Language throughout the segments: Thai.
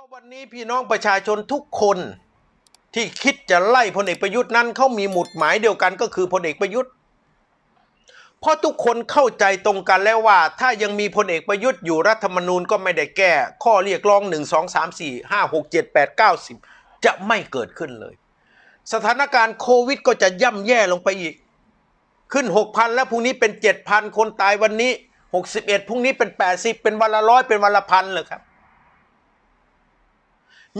ราะวันนี้พี่น้องประชาชนทุกคนที่คิดจะไล่พลเอกประยุทธ์นั้นเขามีหมุดหมายเดียวกันก็คือพลเอกประยุทธ์ เพราะทุกคนเข้าใจตรงกันแล้วว่า ถ้ายังมีพลเอกประยุทธ์อยู่รัฐธรรมนูญก็ไม่ได้แก้ ข้อเรียกร้อง1 2 3 4 5 6 7 8 9 10จะไม่เกิดขึ้นเลย สถานการณ์โควิดก็จะย่ำแย่ลงไปอีก ขึ้น6,000แล้วพรุ่งนี้เป็น7,000คนตายวันนี้61พรุ่งนี้เป็น80เป็นวันละร้อยเป็นวันละพันเลยครับ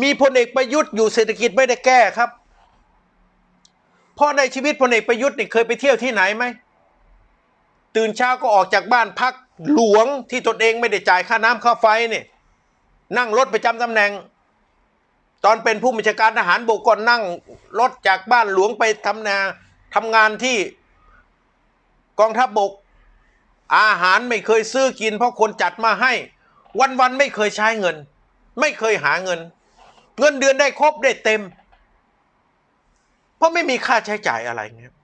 มีพลเอกประยุทธ์อยู่เศรษฐกิจไม่ได้แก้ครับพราะในชีวิตพลเอกประยุทธ์นี่เคยไปเที่ยวที่ไหนไหมตื่นเช้าก็ออกจากบ้านพักหลวงที่ตนเองไม่ได้จ่ายค่าน้ำค่าไฟเนี่ยนั่งรถประจำตำแหน่ง ตอนเป็นผู้บัญชาการทหารบกก็นั่งรถจากบ้านหลวงไปทำนาทำงานที่กองทัพบบก อาหารไม่เคยซื้อกินเพราะคนจัดมาให้ วันๆไม่เคยใช้เงิน ไม่เคยหาเงิน เงินเดือนได้ครบได้เต็ม เพราะไม่มีค่าใช้จ่ายอะไรเงี้ย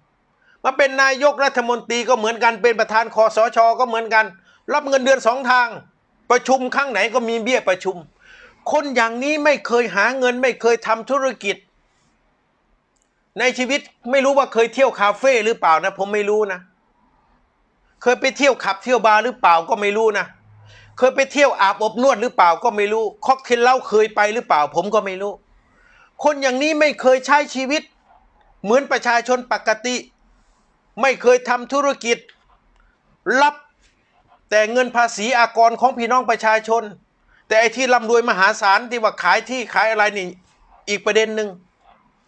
มาเป็นนายกรัฐมนตรีก็เหมือนกันเป็นประธานคอสช ก็เหมือนกัน รับเงินเดือนสองทาง ประชุมครั้งไหนก็มีเบี้ยประชุม คนอย่างนี้ไม่เคยหาเงินไม่เคยทำธุรกิจ ในชีวิตไม่รู้ว่าเคยเที่ยวคาเฟ่หรือเปล่านะ ผมไม่รู้นะ เคยไปเที่ยวขับเที่ยวบาร์หรือเปล่าก็ไม่รู้นะ เคยไปเที่ยวอาบอบนวดหรือเปล่าก็ไม่รู้ค็อกเทลเล้าเคยไปหรือเปล่า ผมก็ไม่รู้ คนอย่างนี้ไม่เคยใช้ชีวิต เหมือนประชาชนปกติ ไม่เคยทำธุรกิจ รับแต่เงินภาษีอากรของพี่น้องประชาชน แต่ไอ้ที่ร่ำรวยมหาศาลที่ว่าขายที่ขายอะไรนี่อีกประเด็นหนึ่ง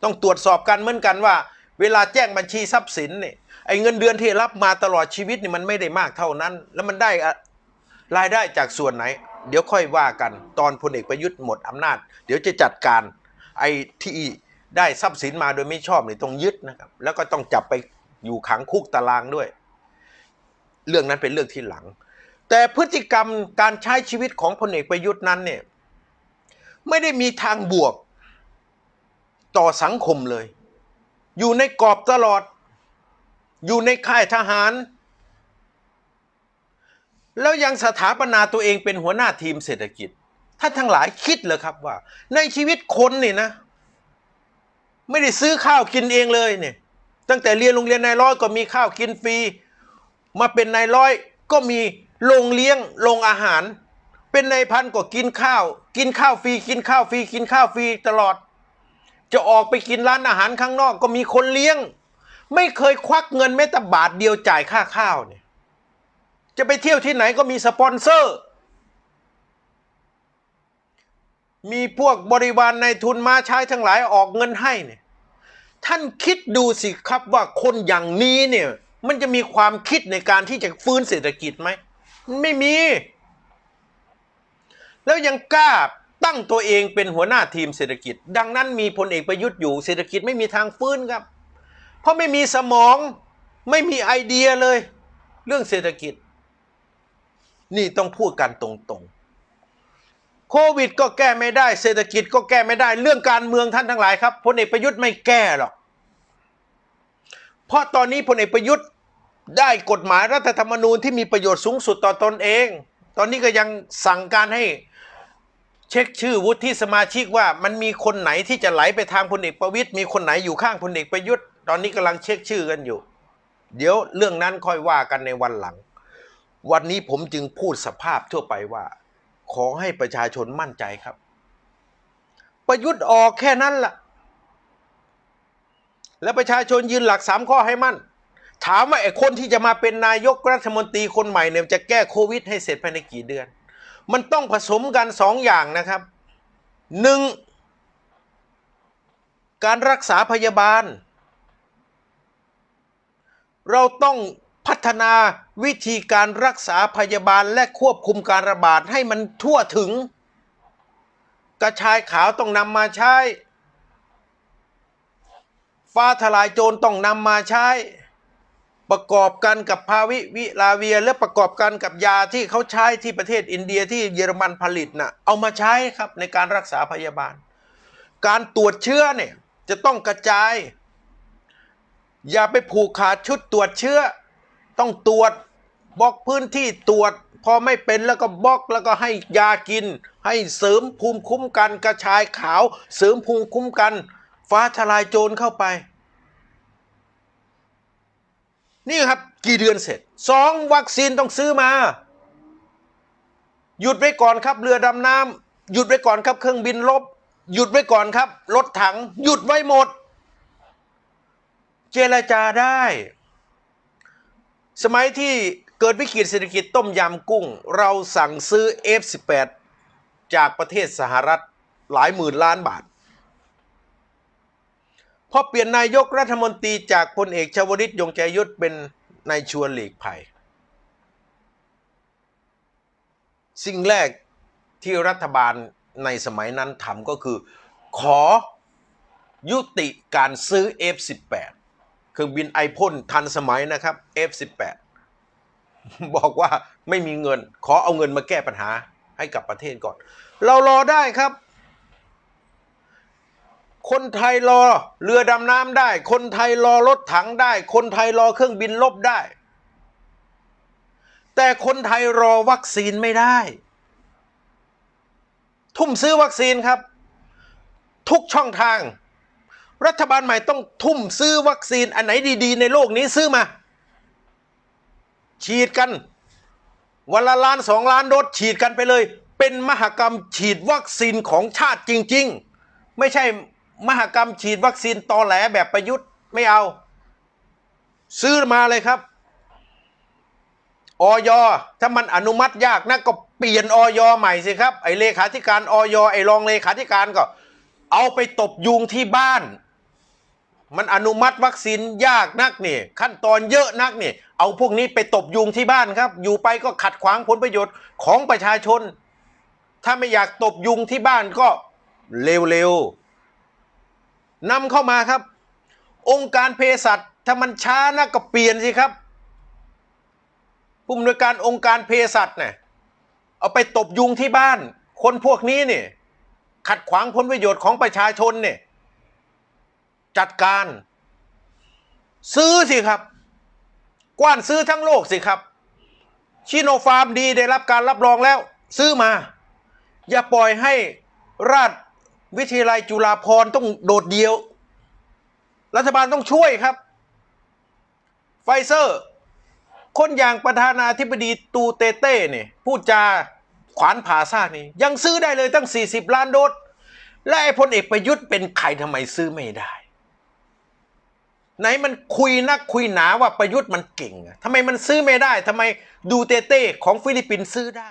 ต้องตรวจสอบกันเหมือนกันว่า เวลาแจ้งบัญชีทรัพย์สินเนี่ยไอ้เงินเดือนที่รับมาตลอดชีวิตนี่มันไม่ได้มากเท่านั้น แล้วมันได้อะ รายได้จากส่วนไหน เดี๋ยวค่อยว่ากัน ตอนพลเอกประยุทธ์หมดอำนาจ เดี๋ยวจะจัดการไอ้ที่ได้ทรัพย์สินมาโดยไม่ชอบนี่ต้องยึดนะครับแล้วก็ต้องจับไปอยู่ขังคุกตารางด้วย เรื่องนั้นเป็นเรื่องที่หลัง แต่พฤติกรรมการใช้ชีวิตของพลเอกประยุทธ์นั้นเนี่ยไม่ได้มีทางบวกต่อสังคมเลย อยู่ในกรอบตลอด อยู่ในค่ายทหาร แล้วยังสถาปนาตัวเองเป็นหัวหน้าทีมเศรษฐกิจท่านทั้งหลายคิดเลยครับว่า ในชีวิตคนนี่นะ ไม่ได้ซื้อข้าวกินเองเลยเนี่ย ตั้งแต่เรียนโรงเรียนนายร้อยก็มีข้าวกินฟรีมาเป็นนายร้อยก็มีโรงเลี้ยงโรงอาหาร เป็นนายพันก็กินข้าว กินข้าวฟรีกินข้าวฟรีกินข้าวฟรีตลอด จะออกไปกินร้านอาหารข้างนอกก็มีคนเลี้ยง ไม่เคยควักเงินแม้แต่บาทเดียวจ่ายค่าข้าวเนี่ย จะไปเที่ยวที่ไหนก็มีสปอนเซอร์ มีพวกบริวารในทุนมาใช้ทั้งหลายออกเงินให้เนี่ยท่านคิดดูสิครับว่าคนอย่างนี้เนี่ยมันจะมีความคิดในการที่จะฟื้นเศรษฐกิจไหมไม่มี แล้วยังกล้าตั้งตัวเองเป็นหัวหน้าทีมเศรษฐกิจ ดังนั้นมีพลเอกประยุทธ์อยู่เศรษฐกิจไม่มีทางฟื้นครับ เพราะไม่มีสมองไม่มีไอเดียเลย เรื่องเศรษฐกิจ นี่ต้องพูดกันตรงๆ โควิดก็แก้ไม่ได้ เศรษฐกิจก็แก้ไม่ได้ เรื่องการเมืองท่านทั้งหลายครับพลเอกประยุทธ์ไม่แก้หรอก เพราะตอนนี้พลเอกประยุทธ์ได้กฎหมายรัฐธรรมนูญที่มีประโยชน์สูงสุดต่อตนเอง ตอนนี้ก็ยังสั่งการให้เช็คชื่อวุฒิสมาชิกว่ามันมีคนไหนที่จะไหลไปทางพลเอกประวิตยมีคนไหนอยู่ข้างพลเอกประยุทธ์ ตอนนี้กำลังเช็คชื่อกันอยู่ เดี๋ยวเรื่องนั้นค่อยว่ากันในวันหลัง วันนี้ผมจึงพูดสภาพทั่วไปว่า ขอให้ประชาชนมั่นใจครับ ประยุทธ์ออกแค่นั้นล่ะ แล้วประชาชนยืนหลักสามข้อให้มั่น ถามว่าไอ้คนที่จะมาเป็นนายกรัฐมนตรีคนใหม่เนี่ยจะแก้โควิด ให้เสร็จภายในกี่เดือน มันต้องผสมกันสองอย่างนะครับหนึ่งการรักษาพยาบาล เราต้อง พัฒนาวิธีการรักษาพยาบาลและควบคุมการระบาดให้มันทั่วถึง กระชายขาวต้องนำมาใช้ ฟ้าทลายโจรต้องนำมาใช้ ประกอบกันกับพาวิวิลาเวีย และประกอบกันกับยาที่เขาใช้ที่ประเทศอินเดียที่เยอรมันผลิตนะ่ะเอามาใช้ครับในการรักษาพยาบาล การตรวจเชื้อเนี่ยจะต้องกระจาย อย่าไปผูกขาดชุดตรวจเชื้อ ต้องตรวจบล็อกพื้นที่ตรวจ พอไม่เป็นแล้วก็บล็อกแล้วก็ให้ยากิน ให้เสริมภูมิคุ้มกันกระชายขาว เสริมภูมิคุ้มกัน ฟ้าทลายโจรเข้าไป นี่ครับกี่เดือนเสร็จสองวัคซีนต้องซื้อมา หยุดไว้ก่อนครับเรือดำน้ำหยุดไว้ก่อนครับเครื่องบินลบ หยุดไว้ก่อนครับรถถัง หยุดไว้หมด เจรจาได้ สมัยที่เกิดวิกฤตเศรษฐกิจต้มยำกุ้ง เราสั่งซื้อ F18 จากประเทศสหรัฐหลายหมื่นล้านบาท พอเปลี่ยนนายกรัฐมนตรีจากพลเอกชวลิตยงใจยุทธเป็นนายชวนหลีกภัย สิ่งแรกที่รัฐบาลในสมัยนั้นทำก็คือ ขอยุติการซื้อ F18 เครื่องบินไอพ่นทันสมัยนะครับ F18 บอกว่าไม่มีเงิน ขอเอาเงินมาแก้ปัญหาให้กับประเทศก่อน เรารอได้ครับ คนไทยรอเรือดำน้ำได้ คนไทยรอรถถังได้ คนไทยรอเครื่องบินลบได้ แต่คนไทยรอวัคซีนไม่ได้ ทุ่มซื้อวัคซีนครับ ทุกช่องทาง รัฐบาลใหม่ต้องทุ่มซื้อวัคซีนอันไหนดีๆ ในโลกนี้ซื้อมา ฉีดกัน วันละล้านสองล้านโดสฉีดกันไปเลย เป็นมหกรรมฉีดวัคซีนของชาติจริง ๆ ไม่ใช่มหกรรมฉีดวัคซีนตอแหลแบบประยุทธ์ไม่เอา ซื้อมาเลยครับออยถ้ามันอนุมัติยากนะก็เปลี่ยนออยใหม่สิครับ ไอเลขาธิการออยไอรองเลขาธิการก็ เอาไปตบยุงที่บ้าน มันอนุมัติวัคซีนยากนักนี่ ขั้นตอนเยอะนักนี่ เอาพวกนี้ไปตบยุงที่บ้านครับ อยู่ไปก็ขัดขวางผลประโยชน์ของประชาชน ถ้าไม่อยากตบยุงที่บ้านก็เร็วๆนำเข้ามาครับ องค์การเภสัชถ้ามันช้านะก็เปลี่ยนสิครับผู้อำนวยการองค์การเภสัชเนี่ยเอาไปตบยุงที่บ้าน คนพวกนี้เนี่ยขัดขวางผลประโยชน์ของประชาชนเนี่ย จัดการ ซื้อสิครับ กว้านซื้อทั้งโลกสิครับ ชิโนฟาร์มดีได้รับการรับรองแล้ว ซื้อมา อย่าปล่อยให้ราชวิทยาลัยจุฬาภรณ์ต้องโดดเดียว รัฐบาลต้องช่วยครับ ไฟเซอร์ คนอย่างประธานาธิบดีตูเตเต้เนี่ยพูดจาขวานผ่าซากนี่ยังซื้อได้เลยตั้ง 40 ล้านโดสและไอ้พลเอกประยุทธ์เป็นใครทำไมซื้อไม่ได้ ไหนมันคุยนักคุยหนาว่าประยุทธ์มันเก่งทำไมมันซื้อไม่ได้ทำไมดูเตเต้ของฟิลิปปินส์ซื้อได้